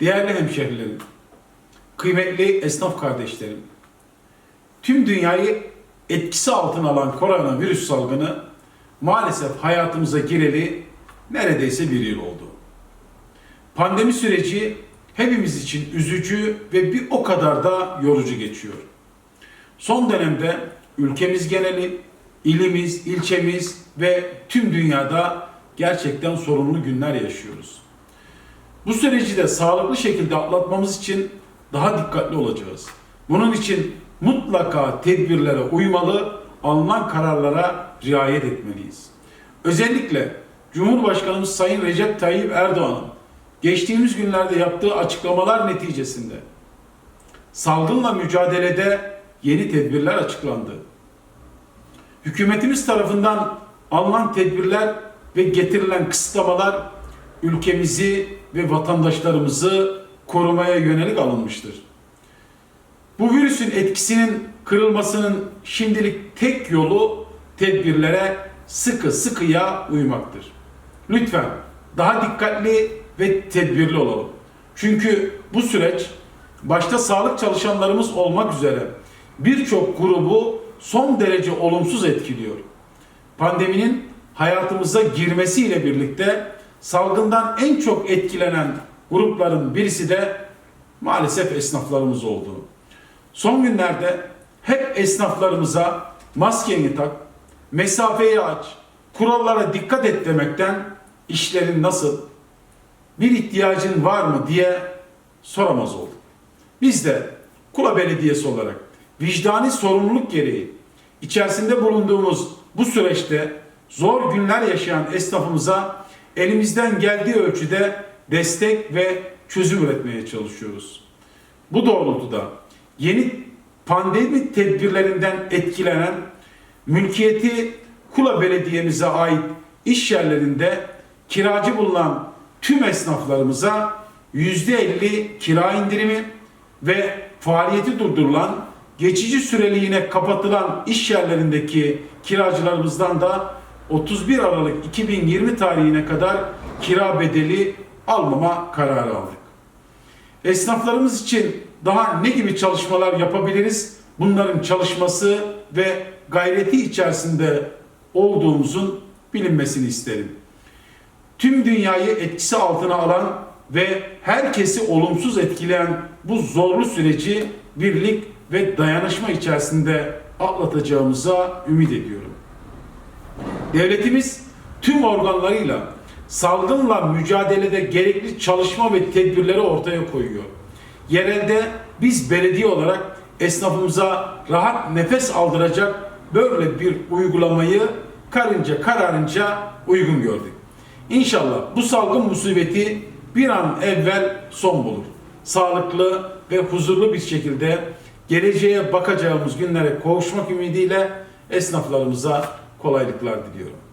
Değerli hemşehrilerim, kıymetli esnaf kardeşlerim, tüm dünyayı etkisi altına alan koronavirüs salgını maalesef hayatımıza gireli neredeyse bir yıl oldu. Pandemi süreci hepimiz için üzücü ve bir o kadar da yorucu geçiyor. Son dönemde ülkemiz geneli, ilimiz, ilçemiz ve tüm dünyada gerçekten sorunlu günler yaşıyoruz. Bu süreci de sağlıklı şekilde atlatmamız için daha dikkatli olacağız. Bunun için mutlaka tedbirlere uymalı, alınan kararlara riayet etmeliyiz. Özellikle Cumhurbaşkanımız Sayın Recep Tayyip Erdoğan'ın geçtiğimiz günlerde yaptığı açıklamalar neticesinde salgınla mücadelede yeni tedbirler açıklandı. Hükümetimiz tarafından alınan tedbirler ve getirilen kısıtlamalar ülkemizi ve vatandaşlarımızı korumaya yönelik alınmıştır. Bu virüsün etkisinin kırılmasının şimdilik tek yolu tedbirlere sıkı sıkıya uymaktır. Lütfen daha dikkatli ve tedbirli olalım. Çünkü bu süreç başta sağlık çalışanlarımız olmak üzere birçok grubu son derece olumsuz etkiliyor. Pandeminin hayatımıza girmesiyle birlikte salgından en çok etkilenen grupların birisi de maalesef esnaflarımız oldu. Son günlerde hep esnaflarımıza maskeni tak, mesafeyi aç, kurallara dikkat et demekten işlerin nasıl, bir ihtiyacın var mı diye soramaz olduk. Biz de Kula Belediyesi olarak vicdani sorumluluk gereği içerisinde bulunduğumuz bu süreçte zor günler yaşayan esnafımıza elimizden geldiği ölçüde destek ve çözüm üretmeye çalışıyoruz. Bu doğrultuda yeni pandemi tedbirlerinden etkilenen mülkiyeti Kula Belediye'mize ait iş yerlerinde kiracı bulunan tüm esnaflarımıza %50 kira indirimi ve faaliyeti durdurulan geçici süreliğine kapatılan iş yerlerindeki kiracılarımızdan da 31 Aralık 2020 tarihine kadar kira bedeli almama kararı aldık. Esnaflarımız için daha ne gibi çalışmalar yapabiliriz? Bunların çalışması ve gayreti içerisinde olduğumuzun bilinmesini isterim. Tüm dünyayı etkisi altına alan ve herkesi olumsuz etkileyen bu zorlu süreci birlik ve dayanışma içerisinde atlatacağımıza ümit ediyorum. Devletimiz tüm organlarıyla salgınla mücadelede gerekli çalışma ve tedbirleri ortaya koyuyor. Yerelde biz belediye olarak esnafımıza rahat nefes aldıracak böyle bir uygulamayı karınca kararınca uygun gördük. İnşallah bu salgın musibeti bir an evvel son bulur. Sağlıklı ve huzurlu bir şekilde geleceğe bakacağımız günlere kavuşmak ümidiyle esnaflarımıza kolaylıklar diliyorum.